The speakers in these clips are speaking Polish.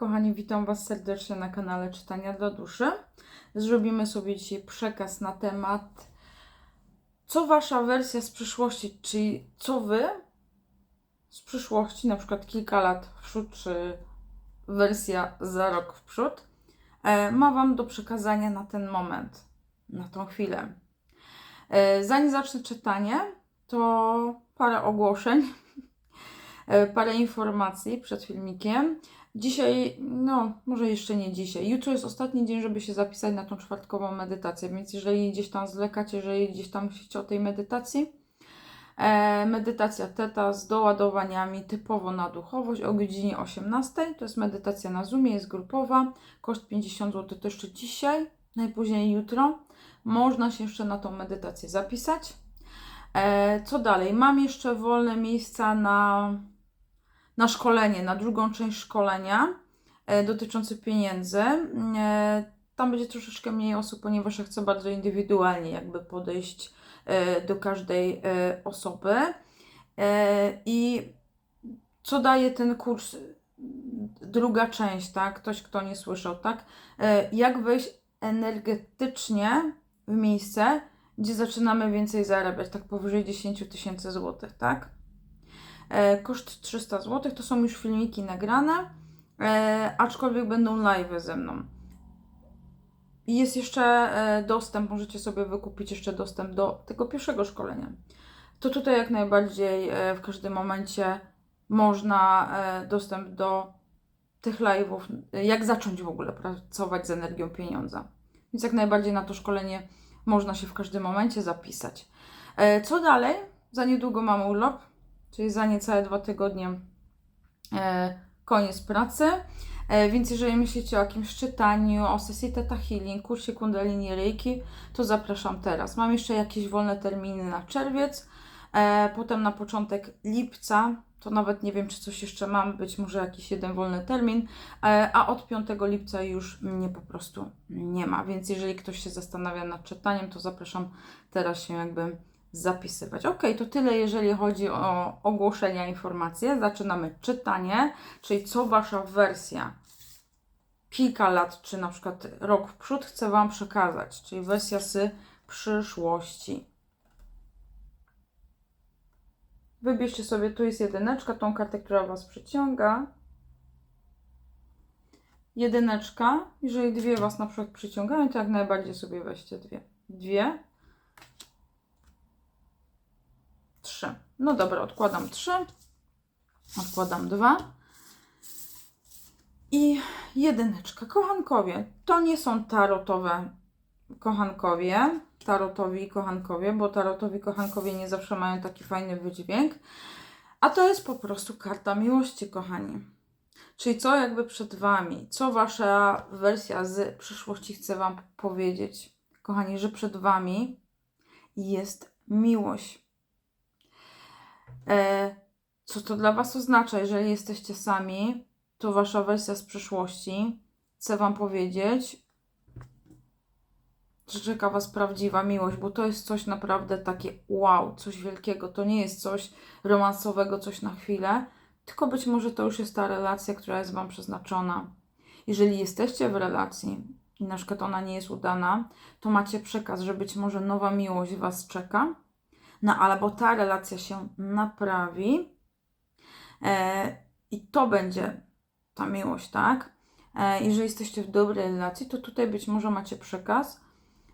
Kochani, witam Was serdecznie na kanale Czytania dla Duszy. Zrobimy sobie dzisiaj przekaz na temat, co Wasza wersja z przyszłości, czyli co Wy z przyszłości, na przykład kilka lat w przód, czy wersja za rok w przód, e, ma Wam do przekazania na ten moment, na tą chwilę. E, Zanim zacznę czytanie, to parę ogłoszeń, e, parę informacji przed filmikiem. Dzisiaj, no może jeszcze nie dzisiaj. Jutro jest ostatni dzień, żeby się zapisać na tą czwartkową medytację, więc jeżeli gdzieś tam zwlekacie, jeżeli gdzieś tam myślicie o tej medytacji, e, medytacja teta z doładowaniami typowo na duchowość o godzinie 18. To jest medytacja na Zoomie, jest grupowa. Koszt 50 zł to jeszcze dzisiaj, najpóźniej jutro. Można się jeszcze na tą medytację zapisać. E, co dalej? Mam jeszcze wolne miejsca na, na szkolenie, na drugą część szkolenia e, dotyczące pieniędzy. E, tam będzie troszeczkę mniej osób, ponieważ ja chcę bardzo indywidualnie jakby podejść e, do każdej osoby. I co daje ten kurs? Druga część, tak? Ktoś, kto nie słyszał, tak? Jak wejść energetycznie w miejsce, gdzie zaczynamy więcej zarabiać, tak powyżej 10 tysięcy złotych, tak? E, koszt 300 zł, to są już filmiki nagrane, e, aczkolwiek będą live ze mną. Jest jeszcze e, dostęp, możecie sobie wykupić jeszcze dostęp do tego pierwszego szkolenia. To tutaj jak najbardziej w każdym momencie można dostęp do tych live'ów, jak zacząć w ogóle pracować z energią pieniądza. Więc jak najbardziej na to szkolenie można się w każdym momencie zapisać. Co dalej? Za niedługo mam urlop, czyli za niecałe dwa tygodnie e, koniec pracy. E, Więc jeżeli myślicie o jakimś czytaniu, o sesji Theta Healing, kursie Kundalini Reiki, to zapraszam teraz. Mam jeszcze jakieś wolne terminy na czerwiec, e, potem na początek lipca, to nawet nie wiem, czy coś jeszcze mam, być może jakiś jeden wolny termin, a od 5 lipca już mnie po prostu nie ma. Więc jeżeli ktoś się zastanawia nad czytaniem, to zapraszam teraz się jakby zapisywać. Ok, to tyle, jeżeli chodzi o ogłoszenia, informacje. Zaczynamy czytanie, czyli co Wasza wersja kilka lat, czy na przykład rok w przód chce Wam przekazać, czyli wersja z przyszłości. Wybierzcie sobie, tu jest jedyneczka, tą kartę, która Was przyciąga. Jedyneczka, jeżeli dwie Was na przykład przyciągają, to jak najbardziej sobie weźcie dwie. Dwie. Trzy. No dobra, odkładam trzy. Odkładam dwa. I jedyneczka. Kochankowie. To nie są tarotowe kochankowie. Tarotowi kochankowie, bo tarotowi kochankowie nie zawsze mają taki fajny wydźwięk. A to jest po prostu karta miłości, kochani. Czyli co jakby przed Wami, co Wasza wersja z przyszłości chce Wam powiedzieć, kochani, że przed Wami jest miłość. E, co to dla Was oznacza, jeżeli jesteście sami, to Wasza wersja z przyszłości chce Wam powiedzieć, że czeka Was prawdziwa miłość, bo to jest coś naprawdę takie wow, coś wielkiego. To nie jest coś romansowego, coś na chwilę, tylko być może to już jest ta relacja, która jest Wam przeznaczona. Jeżeli jesteście w relacji i na przykład ona nie jest udana, to macie przekaz, że być może nowa miłość Was czeka, no albo ta relacja się naprawi e, i to będzie ta miłość, tak? E, jeżeli jesteście w dobrej relacji, to tutaj być może macie przekaz,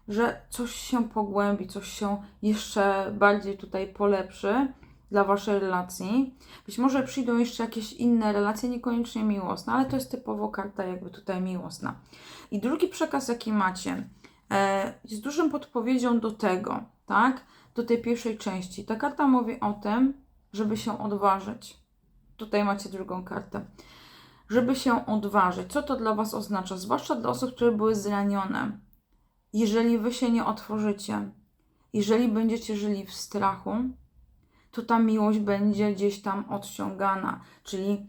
że coś się pogłębi, coś się jeszcze bardziej tutaj polepszy dla Waszej relacji. Być może przyjdą jeszcze jakieś inne relacje, niekoniecznie miłosne, ale to jest typowo karta jakby tutaj miłosna. I drugi przekaz, jaki macie, e, jest dużą podpowiedzią do tego, tak? Do tej pierwszej części. Ta karta mówi o tym, żeby się odważyć. Tutaj macie drugą kartę. Żeby się odważyć. Co to dla Was oznacza? Zwłaszcza dla osób, które były zranione jeżeli wy się nie otworzycie, jeżeli będziecie żyli w strachu, to ta miłość będzie gdzieś tam odciągana. Czyli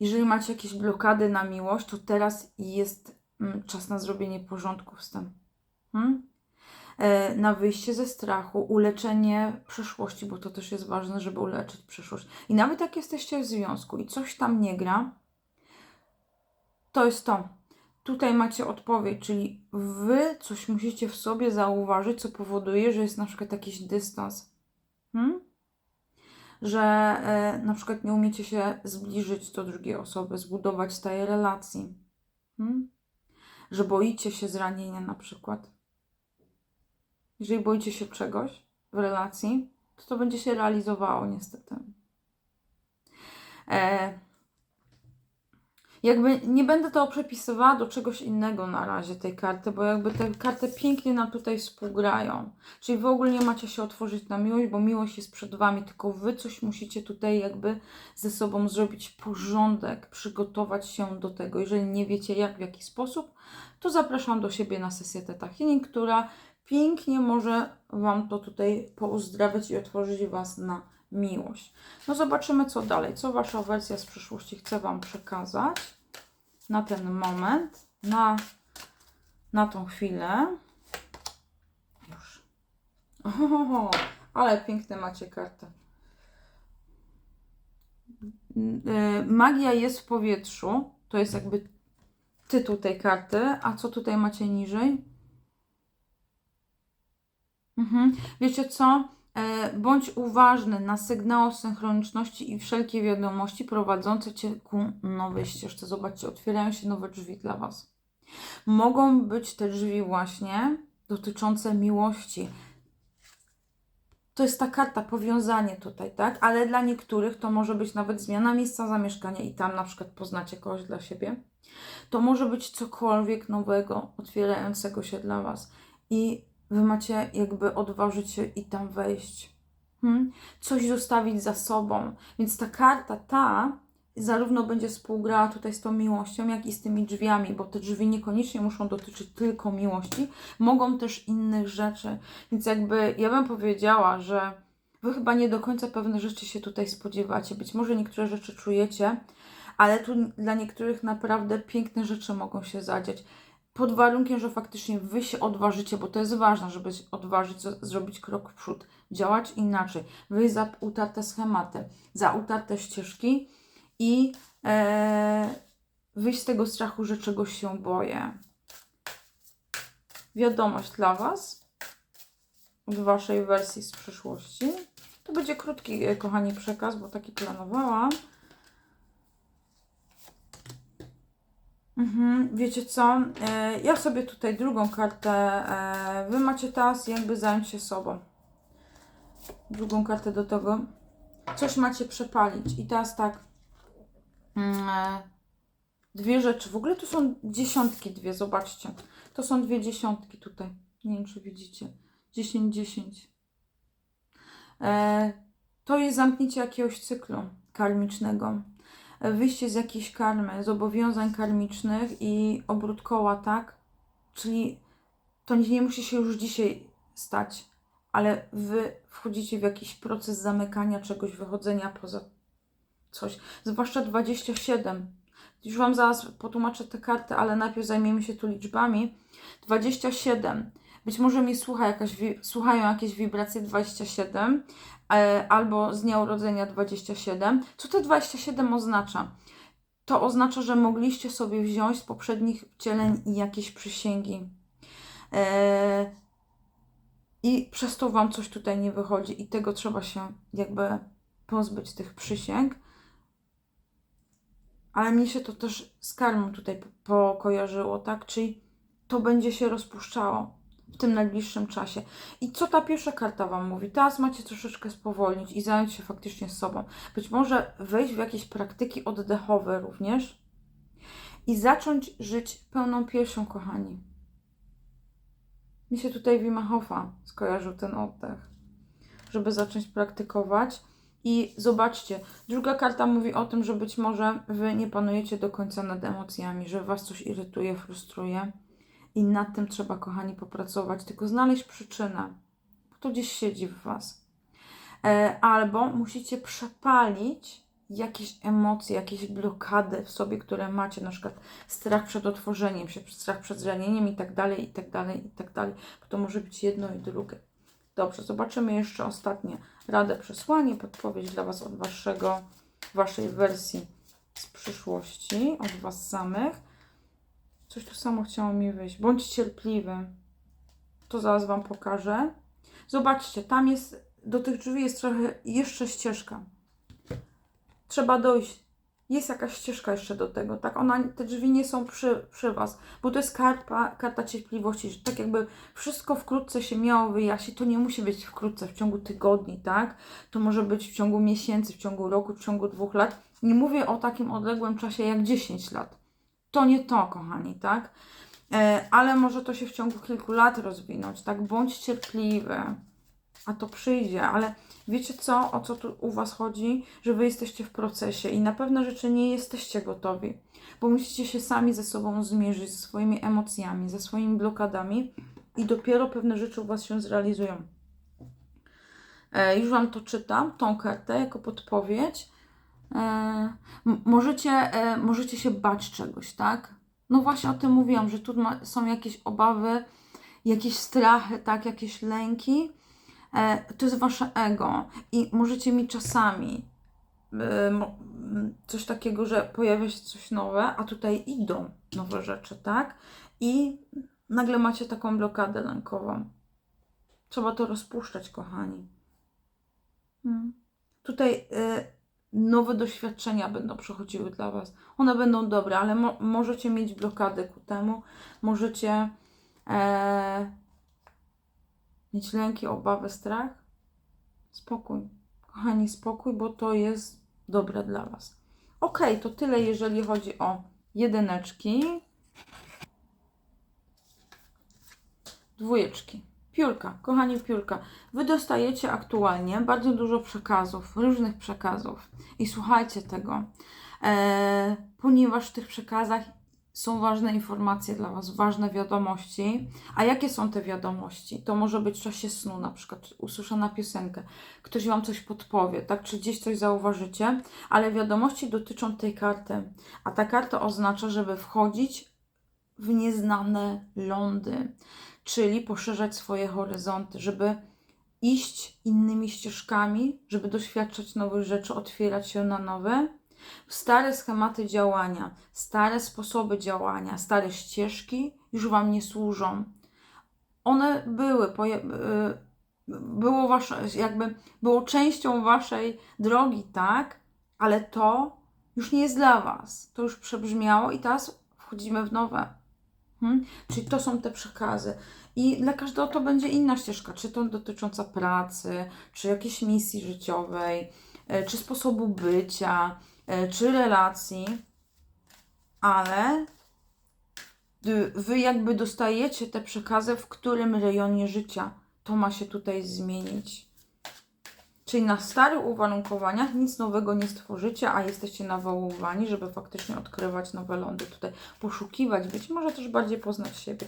jeżeli macie jakieś blokady na miłość, to teraz jest mm, czas na zrobienie porządku z tym. Hmm? E, na wyjście ze strachu, uleczenie przeszłości, bo to też jest ważne, żeby uleczyć przyszłość. I nawet jak jesteście w związku i coś tam nie gra, To jest to. Tutaj macie odpowiedź, czyli wy coś musicie w sobie zauważyć, co powoduje, że jest na przykład jakiś dystans. Hmm? Że e, na przykład nie umiecie się zbliżyć do drugiej osoby, zbudować tej relacji. Hmm? Że boicie się zranienia na przykład. Jeżeli boicie się czegoś w relacji, to to będzie się realizowało niestety. E, jakby nie będę to przepisywała do czegoś innego na razie tej karty, bo jakby te karty pięknie nam tutaj współgrają. Czyli w ogóle nie macie się otworzyć na miłość, bo miłość jest przed wami, tylko wy coś musicie tutaj jakby ze sobą zrobić porządek, przygotować się do tego. Jeżeli nie wiecie jak, w jaki sposób, to zapraszam do siebie na sesję Teta Healing, która pięknie może wam to tutaj pouzdrawiać i otworzyć was na miłość. No zobaczymy co dalej, co wasza wersja z przyszłości chce wam przekazać na ten moment, na, na tą chwilę. Już. Ohoho, ale piękne macie kartę. Y, Magia jest w powietrzu. To jest jakby tytuł tej karty. A co tutaj macie niżej? Mhm. Wiecie co? E, Bądź uważny na sygnały synchroniczności i wszelkie wiadomości prowadzące Cię ku nowej ścieżce. Zobaczcie, otwierają się nowe drzwi dla Was. Mogą być te drzwi właśnie dotyczące miłości. To jest ta karta, powiązanie tutaj, tak? Ale dla niektórych to może być nawet zmiana miejsca zamieszkania i tam na przykład poznacie kogoś dla siebie. To może być cokolwiek nowego, otwierającego się dla Was. I Wy macie jakby odważyć się i tam wejść. Hmm? Coś zostawić za sobą. Więc ta karta, ta, zarówno będzie współgrała tutaj z tą miłością, jak i z tymi drzwiami, bo te drzwi niekoniecznie muszą dotyczyć tylko miłości, mogą też innych rzeczy. Więc jakby ja bym powiedziała, że Wy chyba nie do końca pewne rzeczy się tutaj spodziewacie. Być może niektóre rzeczy czujecie, ale tu dla niektórych naprawdę piękne rzeczy mogą się zadziać pod warunkiem, że faktycznie wy się odważycie, bo to jest ważne, żeby się odważyć, zrobić krok w przód, działać inaczej, wyjść za utarte schematy, za utarte ścieżki i e, wyjść z tego strachu, że czegoś się boję. Wiadomość dla Was od Waszej wersji z przyszłości. To będzie krótki, e, kochani, przekaz, bo taki planowałam. Mhm, wiecie co? E, ja sobie tutaj drugą kartę. E, wy macie teraz jakby zająć się sobą. Drugą kartę do tego. Coś macie przepalić. I teraz tak. Mm, e, dwie rzeczy. W ogóle tu są dziesiątki dwie, zobaczcie. To są dwie dziesiątki tutaj. Nie wiem, czy widzicie. 10, 10. E, to jest zamknięcie jakiegoś cyklu karmicznego wyjście z jakiejś karmy, zobowiązań karmicznych i obrót koła, tak? Czyli to nie musi się już dzisiaj stać, ale wy wchodzicie w jakiś proces zamykania czegoś, wychodzenia poza coś. Zwłaszcza 27. Już Wam zaraz potłumaczę te karty, ale najpierw zajmiemy się tu liczbami. 27. Być może mi słucha jakaś, słuchają jakieś wibracje 27 e, albo z dnia urodzenia 27. Co to 27 oznacza? To oznacza, że mogliście sobie wziąć z poprzednich wcieleń jakieś przysięgi. E, I przez to Wam coś tutaj nie wychodzi, i tego trzeba się jakby pozbyć tych przysięg. Ale mnie się to też z karmą tutaj po- pokojarzyło, tak? Czyli to będzie się rozpuszczało w tym najbliższym czasie. I co ta pierwsza karta Wam mówi? Teraz macie troszeczkę spowolnić i zająć się faktycznie sobą. Być może wejść w jakieś praktyki oddechowe również i zacząć żyć pełną piersią, kochani. Mi się tutaj Wima Hofa skojarzył ten oddech, żeby zacząć praktykować. I zobaczcie, druga karta mówi o tym, że być może Wy nie panujecie do końca nad emocjami, że Was coś irytuje, frustruje. I nad tym trzeba, kochani, popracować, tylko znaleźć przyczynę, bo to gdzieś siedzi w Was. E, albo musicie przepalić jakieś emocje, jakieś blokady w sobie, które macie, na przykład strach przed otworzeniem się, strach przed zranieniem i tak dalej, i tak dalej, i tak dalej, to może być jedno i drugie. Dobrze, zobaczymy jeszcze ostatnie radę, przesłanie, podpowiedź dla Was od Waszego, Waszej wersji z przyszłości, od Was samych. Coś tu samo chciało mi wyjść. Bądź cierpliwy. To zaraz Wam pokażę. Zobaczcie, tam jest, do tych drzwi jest trochę jeszcze ścieżka. Trzeba dojść. Jest jakaś ścieżka jeszcze do tego, tak? Ona, te drzwi nie są przy, przy Was, bo to jest karta, karta cierpliwości, że tak jakby wszystko wkrótce się miało wyjaśnić. To nie musi być wkrótce, w ciągu tygodni, tak? To może być w ciągu miesięcy, w ciągu roku, w ciągu dwóch lat. Nie mówię o takim odległym czasie jak 10 lat. To nie to, kochani, tak? E, ale może to się w ciągu kilku lat rozwinąć, tak? Bądź cierpliwy, a to przyjdzie, ale wiecie co, o co tu u Was chodzi? Że Wy jesteście w procesie i na pewne rzeczy nie jesteście gotowi, bo musicie się sami ze sobą zmierzyć, ze swoimi emocjami, ze swoimi blokadami i dopiero pewne rzeczy u Was się zrealizują. E, już Wam to czytam, tą kartę jako podpowiedź. E, możecie, e, możecie się bać czegoś, tak? No właśnie o tym mówiłam, że tu ma, są jakieś obawy, jakieś strachy, tak, jakieś lęki. E, to jest wasze ego i możecie mieć czasami coś takiego, że pojawia się coś nowe, a tutaj idą nowe rzeczy, tak? I nagle macie taką blokadę lękową. Trzeba to rozpuszczać, kochani. Mm. Tutaj nowe doświadczenia będą przychodziły dla Was. One będą dobre, ale mo- możecie mieć blokadę ku temu. Możecie e, mieć lęki, obawy, strach. Spokój. Kochani, spokój, bo to jest dobre dla Was. Ok, to tyle, jeżeli chodzi o jedyneczki. Dwójeczki. Piórka, kochani, piórka. Wy dostajecie aktualnie bardzo dużo przekazów, różnych przekazów. I słuchajcie tego, e, ponieważ w tych przekazach są ważne informacje dla Was, ważne wiadomości. A jakie są te wiadomości? To może być w czasie snu, na przykład usłyszana piosenkę, ktoś Wam coś podpowie, tak? Czy gdzieś coś zauważycie, ale wiadomości dotyczą tej karty. A ta karta oznacza, żeby wchodzić w nieznane lądy, czyli poszerzać swoje horyzonty, żeby iść innymi ścieżkami, żeby doświadczać nowych rzeczy, otwierać się na nowe. Stare schematy działania, stare sposoby działania, stare ścieżki już Wam nie służą. One były, y, było wasze, jakby było częścią Waszej drogi, tak? Ale to już nie jest dla Was. To już przebrzmiało i teraz wchodzimy w nowe. Hmm? Czyli to są te przekazy. I dla każdego to będzie inna ścieżka, czy to dotycząca pracy, czy jakiejś misji życiowej, e, czy sposobu bycia, e, czy relacji, ale y, wy jakby dostajecie te przekazy, w którym rejonie życia to ma się tutaj zmienić. Czyli na starych uwarunkowaniach nic nowego nie stworzycie, a jesteście nawoływani, żeby faktycznie odkrywać nowe lądy tutaj, poszukiwać, być może też bardziej poznać siebie.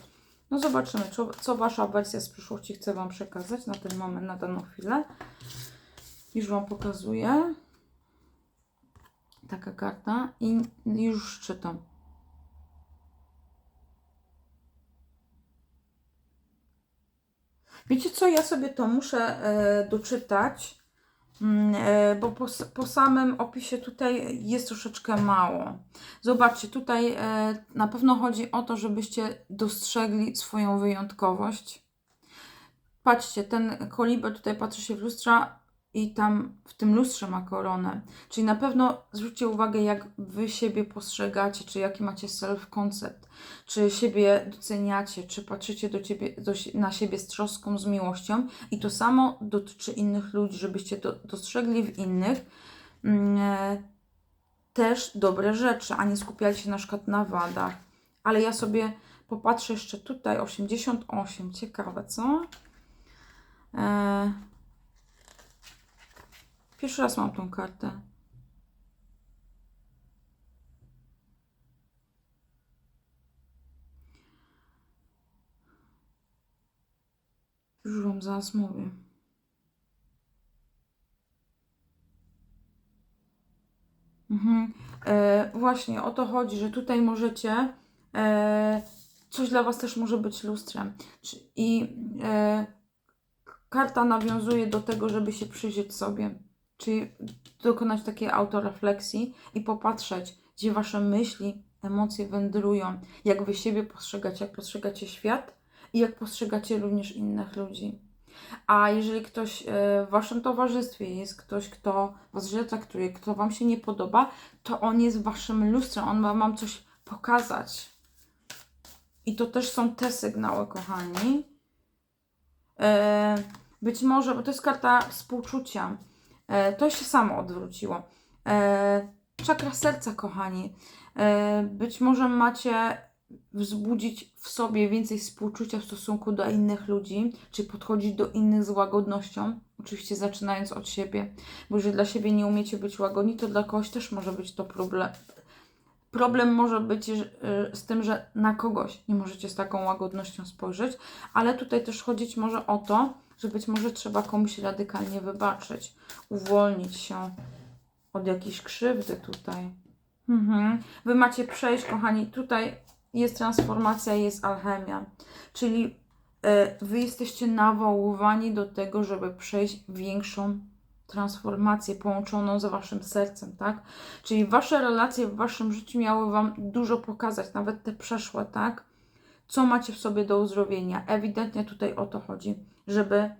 No zobaczymy, co, co Wasza wersja z przyszłości chce Wam przekazać na ten moment, na daną chwilę. Już Wam pokazuję. Taka karta i już czytam. Wiecie co, ja sobie to muszę e, doczytać, bo po, po samym opisie tutaj jest troszeczkę mało. Zobaczcie, tutaj e, na pewno chodzi o to, żebyście dostrzegli swoją wyjątkowość. Patrzcie, ten koliber tutaj patrzy się w lustra i tam w tym lustrze ma koronę. Czyli na pewno zwróćcie uwagę, jak wy siebie postrzegacie, czy jaki macie self-concept, czy siebie doceniacie, czy patrzycie do ciebie, do, na siebie z troską, z miłością. I to samo dotyczy innych ludzi, żebyście do, dostrzegli w innych e, też dobre rzeczy, a nie skupiali się na przykład na wadach. Ale ja sobie popatrzę jeszcze tutaj, 88, ciekawe, co? E, Pierwszy raz mam tą kartę. Już Wam zaraz mówię. Mhm. E, właśnie o to chodzi, że tutaj możecie. E, coś dla Was też może być lustrem. I e, karta nawiązuje do tego, żeby się przyjrzeć sobie. Czyli dokonać takiej autorefleksji i popatrzeć, gdzie Wasze myśli, emocje wędrują, jak wy siebie postrzegacie, jak postrzegacie świat i jak postrzegacie również innych ludzi. A jeżeli ktoś e, w waszym towarzystwie jest ktoś, kto was źle traktuje, kto wam się nie podoba, to on jest waszym lustrem, on ma wam coś pokazać. I to też są te sygnały, kochani. E, być może, bo to jest karta współczucia. E, to się samo odwróciło. E, czakra serca, kochani. E, być może macie wzbudzić w sobie więcej współczucia w stosunku do innych ludzi, czy podchodzić do innych z łagodnością, oczywiście zaczynając od siebie, bo jeżeli dla siebie nie umiecie być łagodni, to dla kogoś też może być to problem. Problem może być z tym, że na kogoś nie możecie z taką łagodnością spojrzeć, ale tutaj też chodzić może o to, że być może trzeba komuś radykalnie wybaczyć, uwolnić się od jakiejś krzywdy tutaj. Mhm. Wy macie przejść, kochani, tutaj jest transformacja, jest alchemia. Czyli e, wy jesteście nawoływani do tego, żeby przejść większą transformację połączoną z waszym sercem, tak? Czyli wasze relacje w waszym życiu miały wam dużo pokazać, nawet te przeszłe, tak? Co macie w sobie do uzdrowienia. Ewidentnie tutaj o to chodzi, żeby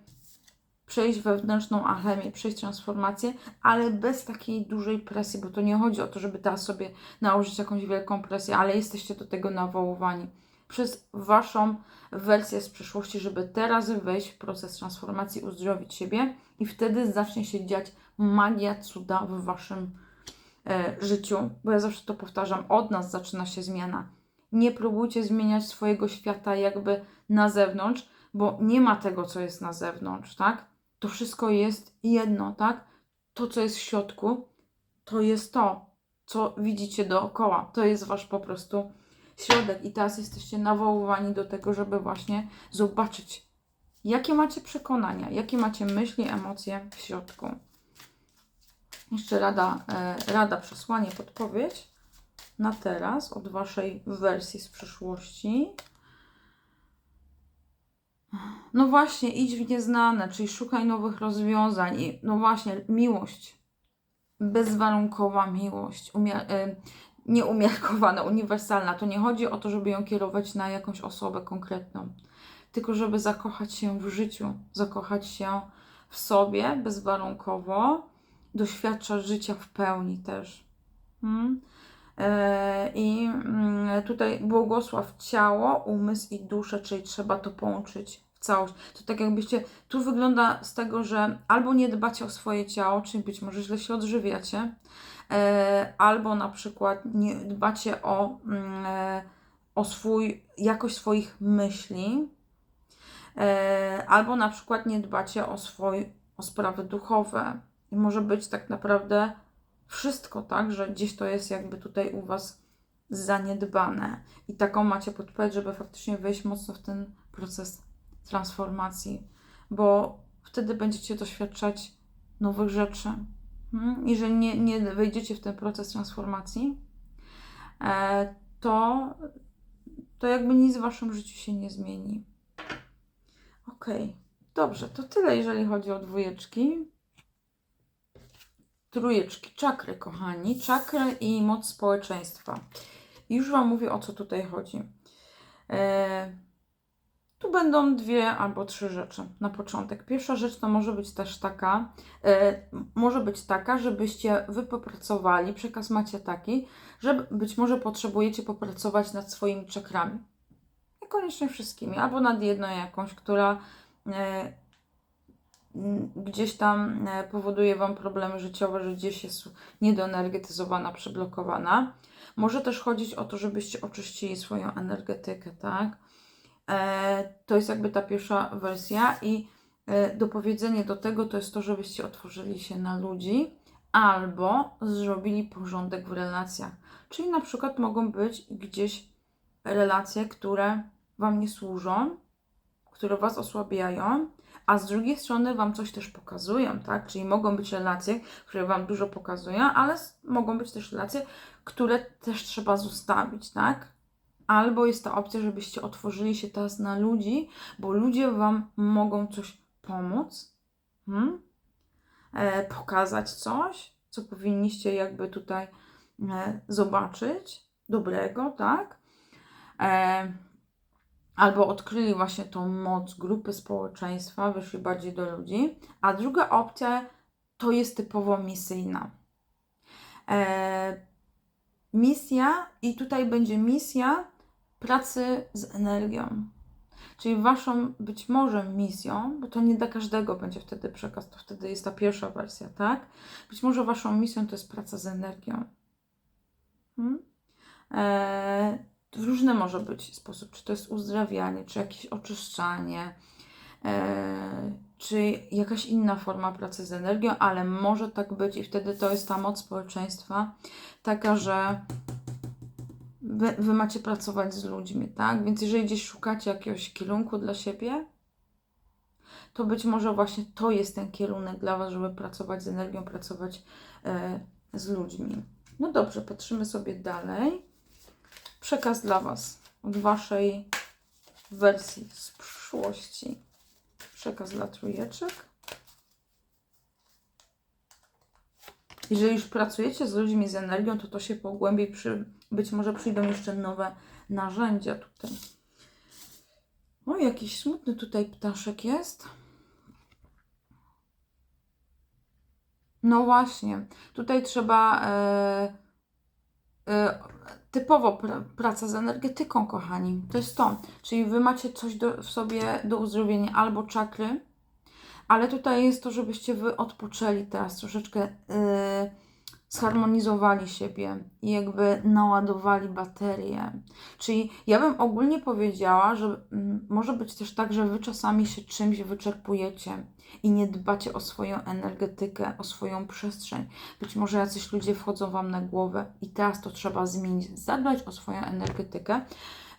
przejść wewnętrzną alchemię, przejść transformację, ale bez takiej dużej presji, bo to nie chodzi o to, żeby teraz sobie nałożyć jakąś wielką presję, ale jesteście do tego nawołowani przez Waszą wersję z przyszłości, żeby teraz wejść w proces transformacji, uzdrowić siebie i wtedy zacznie się dziać magia, cuda w Waszym e, życiu, bo ja zawsze to powtarzam, od nas zaczyna się zmiana. Nie próbujcie zmieniać swojego świata jakby na zewnątrz, bo nie ma tego, co jest na zewnątrz, tak? to wszystko jest jedno, tak? To, co jest w środku, to jest to, co widzicie dookoła. To jest wasz po prostu środek. I teraz jesteście nawoływani do tego, żeby właśnie zobaczyć, jakie macie przekonania, jakie macie myśli, emocje w środku. Jeszcze rada, e, rada przesłanie, podpowiedź na teraz od waszej wersji z przyszłości. No właśnie, idź w nieznane, czyli szukaj nowych rozwiązań. I no właśnie, miłość. Bezwarunkowa miłość. Umia- y- nieumiarkowana, uniwersalna. To nie chodzi o to, żeby ją kierować na jakąś osobę konkretną, tylko żeby zakochać się w życiu, zakochać się w sobie bezwarunkowo, doświadczać życia w pełni też. Hmm? E, I mm, tutaj błogosław ciało, umysł i duszę, czyli trzeba to połączyć w całość. To tak jakbyście, tu wygląda z tego, że albo nie dbacie o swoje ciało, czyli być może źle się odżywiacie, e, albo na przykład nie dbacie o, mm, e, o swój, jakość swoich myśli, albo na przykład nie dbacie o swoje, o sprawy duchowe. I może być tak naprawdę wszystko, tak, że gdzieś to jest jakby tutaj u Was zaniedbane. I taką macie podpowiedź, żeby faktycznie wejść mocno w ten proces transformacji, bo wtedy będziecie doświadczać nowych rzeczy. Hmm? Jeżeli nie, nie wejdziecie w ten proces transformacji, e, to, to jakby nic w Waszym życiu się nie zmieni. Ok, dobrze, to tyle, jeżeli chodzi o dwójeczki trójeczki, czakry, kochani, czakry i moc społeczeństwa. Już Wam mówię, o co tutaj chodzi. E, tu będą dwie albo trzy rzeczy na początek. Pierwsza rzecz to może być też taka, e, może być taka, żebyście Wy popracowali, przekaz macie taki, że być może potrzebujecie popracować nad swoimi czakrami. Niekoniecznie wszystkimi, albo nad jedną jakąś, która e, gdzieś tam e, powoduje Wam problemy życiowe, że gdzieś jest niedoenergetyzowana, przyblokowana. Może też chodzić o to, żebyście oczyścili swoją energetykę, tak? E, to jest jakby ta pierwsza wersja i e, dopowiedzenie do tego to jest to, żebyście otworzyli się na ludzi albo zrobili porządek w relacjach. Czyli na przykład mogą być gdzieś relacje, które Wam nie służą, które Was osłabiają, a z drugiej strony Wam coś też pokazują, tak? Czyli mogą być relacje, które Wam dużo pokazują, ale mogą być też relacje, które też trzeba zostawić, tak? Albo jest ta opcja, żebyście otworzyli się teraz na ludzi, bo ludzie Wam mogą coś pomóc, hmm? e, pokazać coś, co powinniście jakby tutaj e, zobaczyć. dobrego, tak? E, albo odkryli właśnie tą moc grupy społeczeństwa, wyszli bardziej do ludzi. A druga opcja to jest typowo misyjna. E, misja, i tutaj będzie misja pracy z energią. Czyli waszą być może misją, bo to nie dla każdego będzie wtedy przekaz, to wtedy jest ta pierwsza wersja, tak? Być może waszą misją to jest praca z energią. Hmm? Eee, różny może być sposób, czy to jest uzdrawianie, czy jakieś oczyszczanie, eee, czy jakaś inna forma pracy z energią, ale może tak być i wtedy to jest ta moc społeczeństwa, taka, że wy, wy macie pracować z ludźmi, tak? Więc jeżeli gdzieś szukacie jakiegoś kierunku dla siebie, to być może właśnie to jest ten kierunek dla Was, żeby pracować z energią, pracować e, z ludźmi. No dobrze, patrzymy sobie dalej. Przekaz dla Was od Waszej wersji z przyszłości. Przekaz dla trójeczek. Jeżeli już pracujecie z ludźmi z energią, to to się pogłębi. Przy, być może przyjdą jeszcze nowe narzędzia tutaj. O, jakiś smutny tutaj ptaszek jest. No właśnie, tutaj trzeba e, e, typowo pr praca z energetyką, kochani. To jest to. Czyli wy macie coś do, w sobie do uzdrowienia albo czakry, ale tutaj jest to, żebyście wy odpoczęli teraz troszeczkę. Yy, zharmonizowali siebie i jakby naładowali baterię. Czyli ja bym ogólnie powiedziała, że mm, może być też tak, że wy czasami się czymś wyczerpujecie i nie dbacie o swoją energetykę, o swoją przestrzeń. Być może jacyś ludzie wchodzą wam na głowę i teraz to trzeba zmienić, zadbać o swoją energetykę.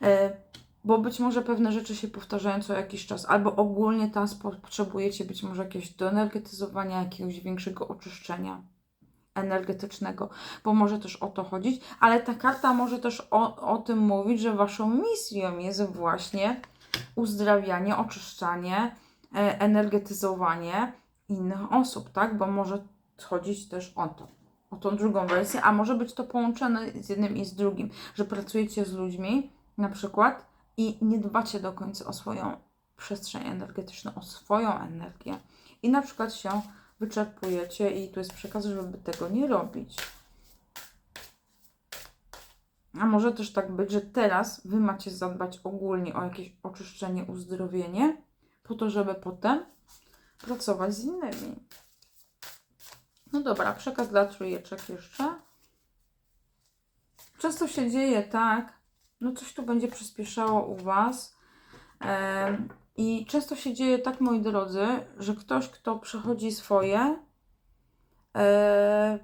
E, bo być może pewne rzeczy się powtarzają co jakiś czas, albo ogólnie teraz potrzebujecie być może jakiegoś doenergetyzowania, jakiegoś większego oczyszczenia energetycznego, bo może też o to chodzić, ale ta karta może też o, o tym mówić, że waszą misją jest właśnie uzdrawianie, oczyszczanie, e, energetyzowanie innych osób, tak? Bo może chodzić też o to, o tą drugą wersję, a może być to połączone z jednym i z drugim, że pracujecie z ludźmi na przykład i nie dbacie do końca o swoją przestrzeń energetyczną, o swoją energię i na przykład się wyczerpujecie i tu jest przekaz, żeby tego nie robić. A może też tak być, że teraz Wy macie zadbać ogólnie o jakieś oczyszczenie, uzdrowienie, po to, żeby potem pracować z innymi. No dobra, przekaz dla trójeczek jeszcze. Często się dzieje tak, no coś tu będzie przyspieszało u Was. I często się dzieje tak, moi drodzy, że ktoś, kto przechodzi swoje, e,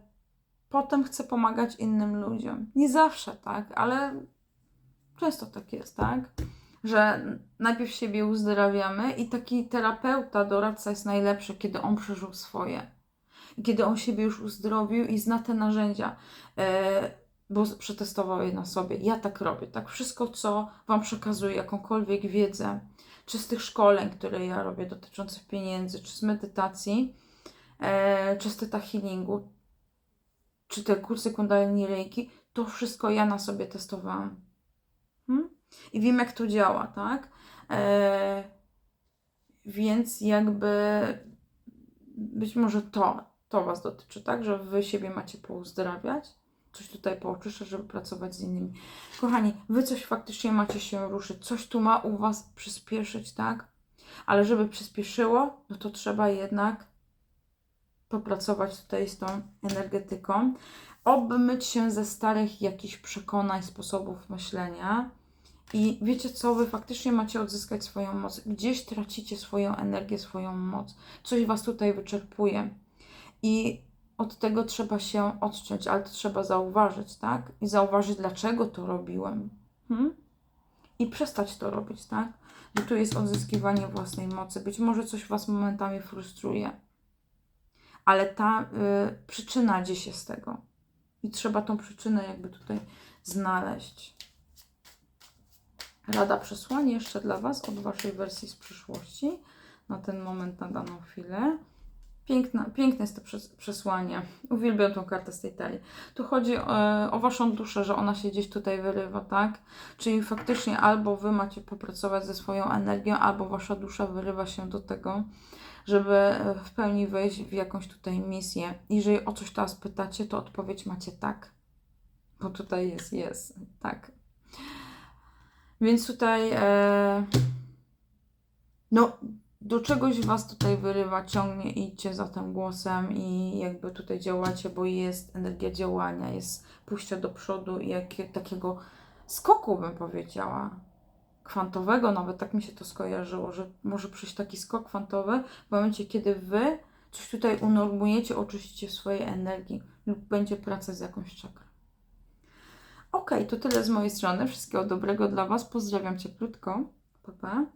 potem chce pomagać innym ludziom. Nie zawsze tak, ale często tak jest, tak? Że najpierw siebie uzdrawiamy i taki terapeuta, doradca jest najlepszy, kiedy on przeżył swoje. Kiedy on siebie już uzdrowił i zna te narzędzia, e, bo przetestował je na sobie. Ja tak robię, tak? Wszystko, co Wam przekazuję, jakąkolwiek wiedzę, czy z tych szkoleń, które ja robię dotyczących pieniędzy, czy z medytacji, e, czy z teta healingu, czy te kursy kundalini reiki, to wszystko ja na sobie testowałam. Hmm? I wiem, jak to działa, tak? E, więc jakby być może to, to Was dotyczy, tak? Że Wy siebie macie pouzdrawiać coś tutaj pooczyszczać, żeby pracować z innymi. Kochani, Wy coś faktycznie macie się ruszyć, coś tu ma u Was przyspieszyć, tak? Ale żeby przyspieszyło, no to trzeba jednak popracować tutaj z tą energetyką, obmyć się ze starych jakichś przekonań, sposobów myślenia. I wiecie co, wy faktycznie macie odzyskać swoją moc. Gdzieś tracicie swoją energię, swoją moc. Coś was tutaj wyczerpuje. I od tego trzeba się odciąć, ale to trzeba zauważyć, tak? I zauważyć, dlaczego to robiłem. Hmm? I przestać to robić, tak? Bo tu jest odzyskiwanie własnej mocy. Być może coś Was momentami frustruje, ale ta y, przyczyna gdzieś z tego. I trzeba tą przyczynę jakby tutaj znaleźć. Rada przesłanie jeszcze dla Was od Waszej wersji z przyszłości na ten moment, na daną chwilę. Piękna, piękne jest to przes- przesłanie. Uwielbiam tą kartę z tej talii. Tu chodzi e, o Waszą duszę, że ona się gdzieś tutaj wyrywa, tak? Czyli faktycznie albo Wy macie popracować ze swoją energią, albo Wasza dusza wyrywa się do tego, żeby e, w pełni wejść w jakąś tutaj misję. Jeżeli o coś teraz pytacie, to odpowiedź macie tak. Bo tutaj jest jest, tak. Więc tutaj e, no do czegoś Was tutaj wyrywa, ciągnie, idźcie za tym głosem i jakby tutaj działacie, bo jest energia działania, jest pójścia do przodu i jakie, takiego skoku bym powiedziała, kwantowego, nawet tak mi się to skojarzyło, że może przyjść taki skok kwantowy w momencie, kiedy Wy coś tutaj unormujecie, oczyścicie swojej energii lub będzie praca z jakąś czakrą. Ok, to tyle z mojej strony. Wszystkiego dobrego dla Was. Pozdrawiam cieplutko. Pa, pa.